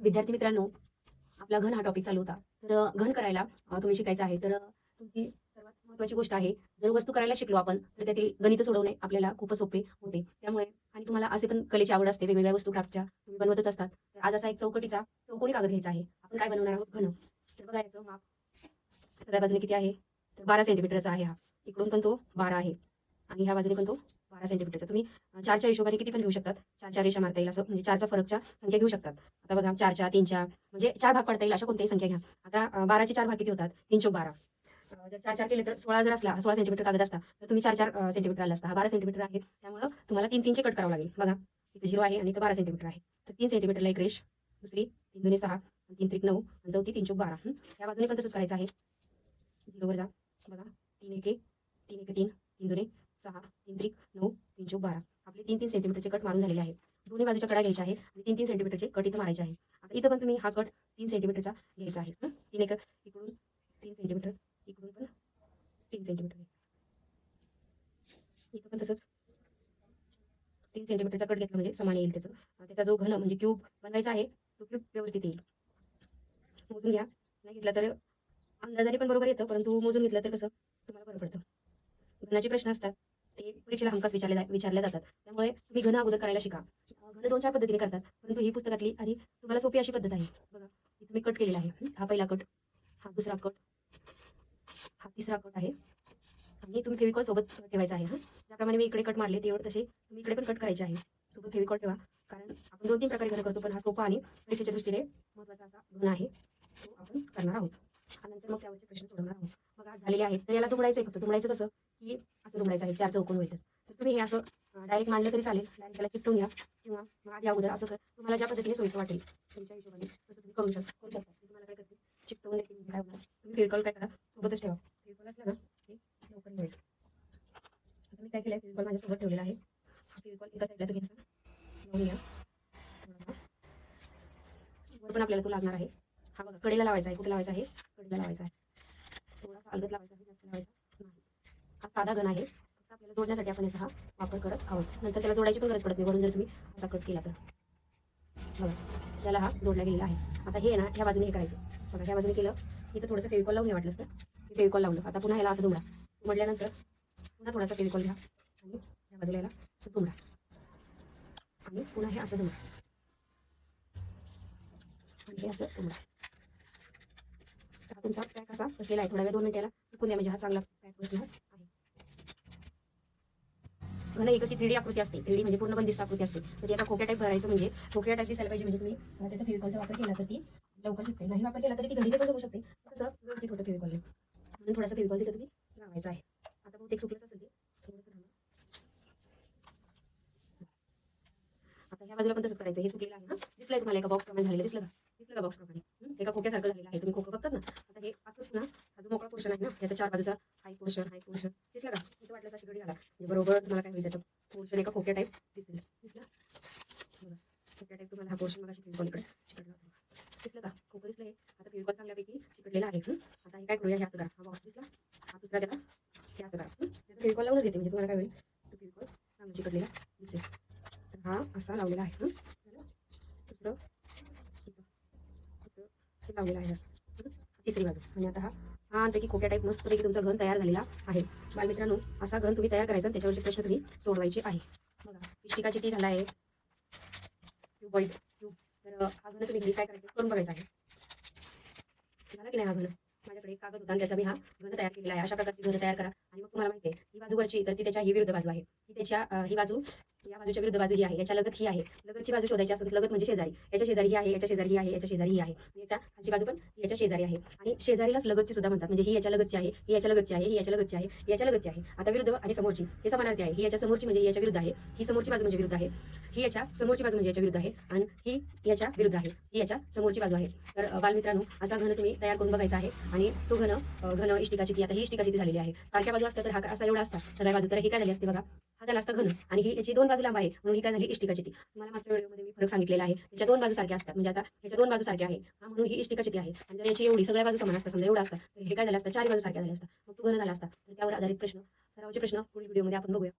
विद्यार्थी मित्रांनो आपला घन हा टॉपिक चालू होता. तर घन करायला तुम्ही शिकायचं आहे. तर तुमची सर्वात महत्त्वाची गोष्ट आहे जर वस्तू करायला शिकलो आपण तर त्यातील गणित सोडवणे आपल्याला खूप सोपे होते. त्यामुळे आणि तुम्हाला असे पण कलेची आवड असते वेगवेगळ्या वस्तू क्राफ्टच्या तुम्ही बनवतच असतात. तर आज असा एक चौकटीचा चौकोनी कागद घ्यायचा आहे. आपण काय बनवणार आहोत? घन. तर बघा याचं माप सगळ्या बाजूने किती आहे? तर बारा सेंटीमीटरचा आहे हा. इकडून पण तो बारा आहे. आणि ह्या बाजूने पण तो बारा सेंटीमीटरचं तुम्ही चारच्या हिशोबाने किती पण घेऊ शकतात. चार चार रेषा मारता येईल असं म्हणजे चारचा फरकच्या संख्या घेऊ शकतात. आता बघा चारच्या तीनच्या म्हणजे चार भाग पडता येईल अशा कोणत्याही संख्या घ्या. आता बाराचे चार भाग किती होतात? तीन चौक बारा जर चार चार केले तर सोळा जर असला सोळा सेंटीमीटर कागद असता तर तुम्ही चार चार सेंटीमीटर आला असता. हा बारा सेंटीमीटर आहे. त्यामुळे तुम्हाला तीन तीनचे कट करावं लागेल. बघा इथे झिरो आहे आणि इथं बारा सेंटीमीटर आहे. तर तीन सेंटीमीटरला एक रेष दुसरी तीन दोन्ही सहा तीन त्रिक नऊ आणि चौथी तीन चौक बारा या बाजूने पण तसंच करायचं आहे. झिरोवर जा. बघा तीन एक एक तीन एक तीन तीन दोन्ही सहा तीन त्रिक नऊ तीन चौक बारा. आपले तीन तीन सेंटीमीटरचे कट मारून झालेले आहे दोन्ही बाजूच्या कडा घ्यायच्या आहे आणि तीन तीन सेंटीमीटरचे कट इथं मारायचे आहे आता इथं पण तुम्ही हा कट तीन सेंटीमीटरचा घ्यायचा आहे. तीन एक इकडून तीन सेंटीमीटर इकडून पण तीन सेंटीमीटर घ्यायचा इथं पण तसंच तीन सेंटीमीटरचा कट घेतला म्हणजे समान येईल त्याचं. त्याचा जो घन म्हणजे क्यूब बनवायचा आहे तो क्यूब व्यवस्थित येईल. मोजून घ्या. नाही घेतला तर अंदाजाने पण बरोबर येतं परंतु मोजून घेतलं तर कसं? तुम्हाला बरं पडतं. घनाचे प्रश्न असतात. ते परीक्षेला हमखास विचारले विचारले जातात. त्यामुळे तुम्ही घन अगोदर करायला शिका. घन दोन चार पद्धतीने करतात. परंतु ही पुस्तकातली आणि तुम्हाला सोपी अशी पद्धत आहे. बघा इथे मी कट केलेला आहे. हा पहिला कट हा दुसरा कट हा तिसरा कट आहे. आणि तुम्ही फेविकॉल सोबत ठेवायचा आहे हा? ज्याप्रमाणे मी इकडे कट मारले तेवढं तसे तुम्ही इकडे पण कट करायचे आहे. सोबत फेविकॉल ठेवा. कारण आपण दोन तीन प्रकारे घन करतो पण हा सोपा आणि परीक्षेच्या दृष्टीने महत्त्वाचा असा घन आहे. तो आपण करणार आहोत. आणि नंतर मग त्यावरचे प्रश्न सोडवणार आहोत. मग आज झालेले आहेत. तर याला तुमडायचं आहे फक्त. तुमडायचं कसं? की असं दुमडायचं आहे चार चौकोन होईलच तर तुम्ही हे असं डायरेक्ट मांडलं तरी चालेल. डायरेक्ट त्याला चिकटून घ्या किंवा मग या अगोदर असं तुम्हाला ज्या पद्धतीने सोयीचं वाटेल तुमच्या हिशोबाने तसं तुम्ही करू शकता. करू शकता. तुम्हाला काय करते चिकटवून देखील काय होणार? तुम्ही फेविकॉल काय करा? सोबतच ठेवा. फेविकॉल असलं ना हे लवकर मिळेल. आता मी काय केलं फेविकॉल माझ्यासोबत ठेवलेला आहे. हा फेविकॉल एका साईडला तुम्ही असं लावून घ्या. थोडासा. वर पण आपल्याला तो लागणार आहे. हा बघा कडेला लावायचा आहे. कुठे लावायचा आहे? कडेला लावायचा आहे. थोडासा अलगत लावायचा आहे जास्त लावायचा. हा साधा गण आहे. फक्त आपल्याला जोडण्यासाठी आपण याचा हा वापर करत आहोत. नंतर त्याला जोडायची पण गरज पडत नाही. वरून जर तुम्ही असा कट केला तर. बघा त्याला हा जोडला गेलेला आहे. आता हे ना ह्या बाजूने हे करायचं. बघा ह्या बाजूने केलं इथं थोडंसं फेविकॉल लावून घ्या वाटलं तर. फेविकॉल लावलं आता पुन्हा ह्याला असं दुमडा उमडल्यानंतर पुन्हा थोडासा फेविकॉल घ्या. आणि ह्या बाजूला याला असं दुमडा आणि पुन्हा हे असं दुमडा आणि हे असं दुमडा तुमचा पॅक असा बसलेला आहे. थोड्या वेळ दोन मिनिटाला चुकून द्या. म्हणजे हा चांगला पॅक बसला. घन एक अशी थ्रीडी आकृती असते थ्रीडी म्हणजे पूर्ण बंदिस्त आकृती असते. तर ती एका खोक्या टाईप करायचं म्हणजे खोक्या टाईप दिसायला पाहिजे म्हणजे तुम्ही त्याचा फेविकॉलचा वापर केला तर ती लवकर शकते. नाही वापर केला तरी ती घडी पण होऊ शकते. तसं व्यवस्थित होतं फेविकॉलने म्हणून थोडासा फेविकॉल तिथं तुम्ही लावायचा आहे. आता बहुतेक सुकलंच असेल ते. थोडंसं आता ह्या बाजूला पण तसंच करायचं. हे सुकलेलं आहे ना? दिसलंय तुम्हाला एका बॉक्स प्रमाणे झालेलं. दिसलं का? दिसलं का बॉक्स प्रमाणे? एका खोक्यासारखं झालेलं आहे. तुम्ही खोकं बघतात ना? आता हे असंच ना हा जो मोकळा पोर्शन आहे ना याचा चार बाजूचा हाय पोर्शन हाय पोर्शन दिसलं का इथं वाटलं अशी घडी आला म्हणजे बरोबर तुम्हाला काय होईल त्याचं पोर्शन एका खोक्या टाईप दिसेल दिसला. खोक्या टाईप तुम्हाला हा पोर्शन मला शिकवून इकडे चिकटला होता दिसलं का? खोकं दिसलं हे. आता फेविकॉल चांगल्यापैकी चिकटलेला आहे. आता हे काय करूया? ह्या सगळा हा बॉक्स दिसला. हा दुसरा त्याला ह्या सगळा करा. फेविकॉल लावूनच घेते म्हणजे तुम्हाला काय होईल? तो फेविकॉल चांगला चिकटलेला दिसेल. तर हा असा लावलेला आहे. दुसरं. लावलेला हे लावलेलं आहे असं. तिसरी बाजू. आणि आता हा छानपैकी खोक्या टाईप मस्तपैकी तुमचा घन तयार झालेला आहे. बालमित्रांनो असा घन तुम्ही तयार करायचा आणि त्याच्यावरचे प्रश्न तुम्ही सोडवायचे आहे बघा इष्टिका किती झाला आहे. Cuboid cube. तर हा घन तुम्ही घरी काय करायचं? करून बघायचा आहे. झाला की नाही हा घन? माझ्याकडे कागद होता आणि त्याचा मी हा घन तयार केलेला आहे. अशा प्रकारची घन तयार करा. आणि मग तुम्हाला माहिती आहे ही बाजू वरची तर ती त्याच्या ही विरुद्ध बाजू आहे. ही त्याच्या ही बाजू या बाजूच्या विरुद्ध बाजू ही आहे. याच्या लगत ही आहे. लगतची बाजू शोधायची असेल लगत म्हणजे शेजारी. याच्या शेजारी ही आहे याच्या शेजारी ही आहे याच्या शेजारी ही आहे. याच्या खालची बाजू पण याच्या शेजारी आहे. आणि शेजारीलाच लगतची सुद्धा म्हणतात. म्हणजे ही याच्या लगतची आहे ही याच्या लगतची आहे ही याच्या लगतची आहे याच्या लगतची आहे. आता विरुद्ध आणि समोरची हे समानार्थी आहे. ही याच्या समोरची म्हणजे याच्या विरुद्ध आहे. ही समोरची बाजू म्हणजे विरुद्ध आहे. ही याच्या समोरची बाजू म्हणजे याच्या विरुद्ध आहे. आणि ही याच्या विरुद्ध आहे. ही याच्या समोरची बाजू आहे. तर बालमित्रांनो असा घन तुम्ही तयार करून बघायचा आहे. आणि तो घन घन इष्टिकाची ती आता ही इष्टिकाची ती झालेली आहे. सारख्या बाजू असतात तर हा असा एवढा असता. सगळ्या बाजू तर ही काय झाली असते बघा. हा झाला असता घन. आणि ही याची दोन बाजू लांब आहे. म्हणून ही काय झाली? इष्टिकाची ती. तुम्हाला मागच्या व्हिडिओमध्ये मी फरक सांगितलेला आहे. त्याच्या दोन बाजू सारख्या असतात. म्हणजे आता ह्याच्या दोन बाजू सारख्या आहे. हा म्हणून ही इष्टिकाची ती आहे. आणि जर याची एवढी सगळ्या बाजू समान असतात समजा एवढा असतात तर हे काय झालं असतं? चार बाजू सारख्या झाल्या असतात. मग तो घन झाला असता. तर त्यावर आधारित प्रश्न सरावचे प्रश्न पुढील व्हिडिओमध्ये आपण बघूया.